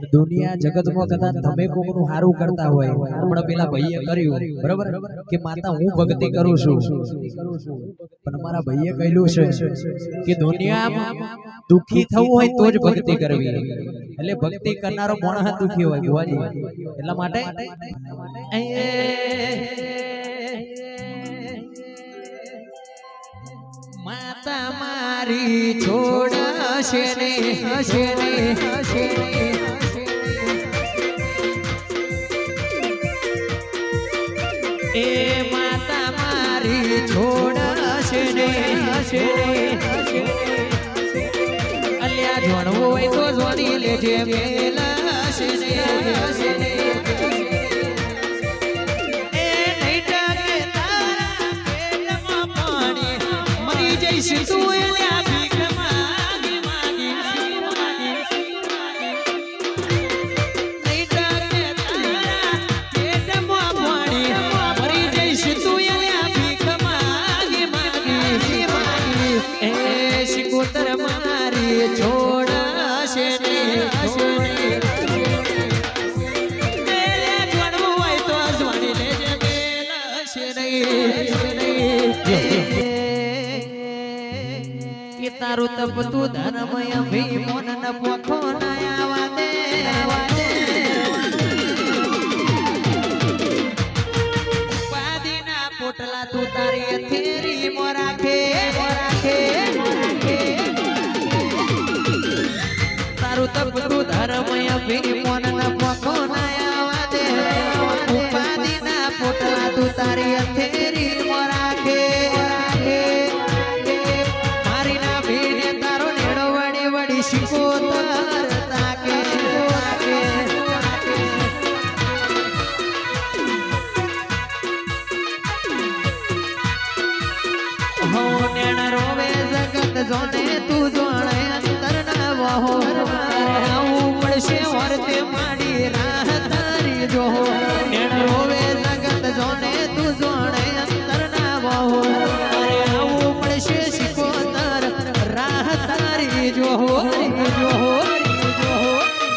અને દુનિયા જગતમાં કદાચ તમે કોકનું સારું કરતા હોય. હમણાં પેલા ભાઈએ કર્યું બરાબર? કે માતા હું ભક્તિ કરું છું. પણ મારા ભાઈએ કહેલું છે કે દુનિયામાં દુખી થવું હોય તો જ ભક્તિ કરવી. એટલે ભક્તિ કરનારો માણસ દુખી હોય ભુવાજી. એટલા માટે માતા મારી છોડાશે ને હશે ને હશે ને. મારી છોડ હશે ને. હશે અલ્યા જોણવું હોય તો જોડી લેજે મેલ હશે ને. તારું તપતું ધર્મ પોટલા તું તારી અથેરી મોરાખે મોરાખે તારું તપતું ધર્મ અભિમોન ન જોને તું જોણે અંતર ના વહો આવું પડશે વર્તે માડી રાહ તારી જો. રોવે જગત જોને તું જોણે અંતર ના વહો આવું પડશે તાર રાહ તારી જો. જો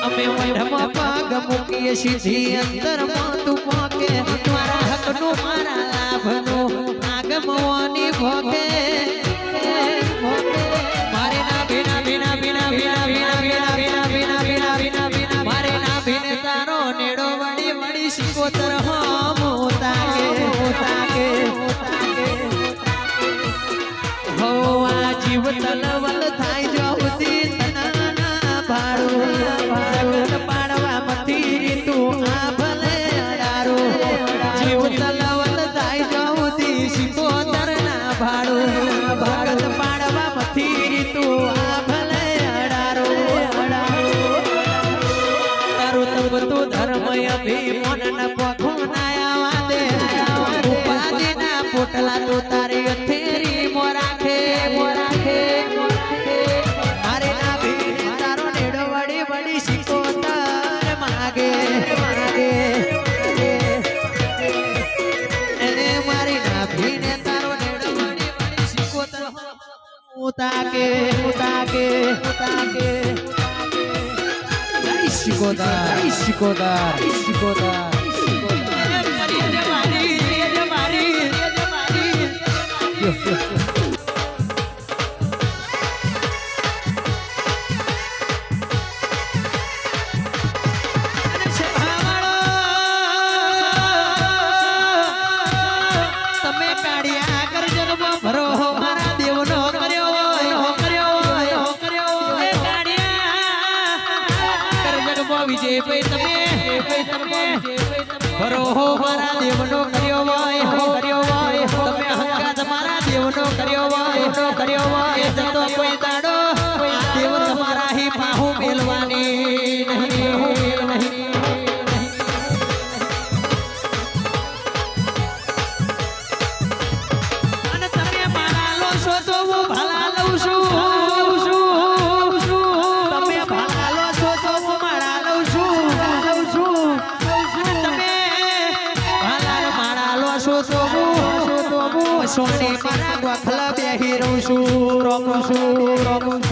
અમે વઢમાં પાગ મૂકીએ સીધી અંતરમાં તું પોકે. મારા હકનું, મારા લાભનું આગમવાની ભોગે ತಲವಲ್ಲ Butaque, butaque, butaque. Ai, chicota, ai, chicota, ai, chicota. Maria de Maria, Maria de Maria, Maria de Maria. વિજય ભાઈ તમે, ભરો હો મારા દેવનો કર્યો વાય, હો કર્યો વાય તમે હંગા તમારા દેવનો કર્યો વાય કર્યો વાય સોને મારા ગોખલા બેહી રહું છું રમું છું રમું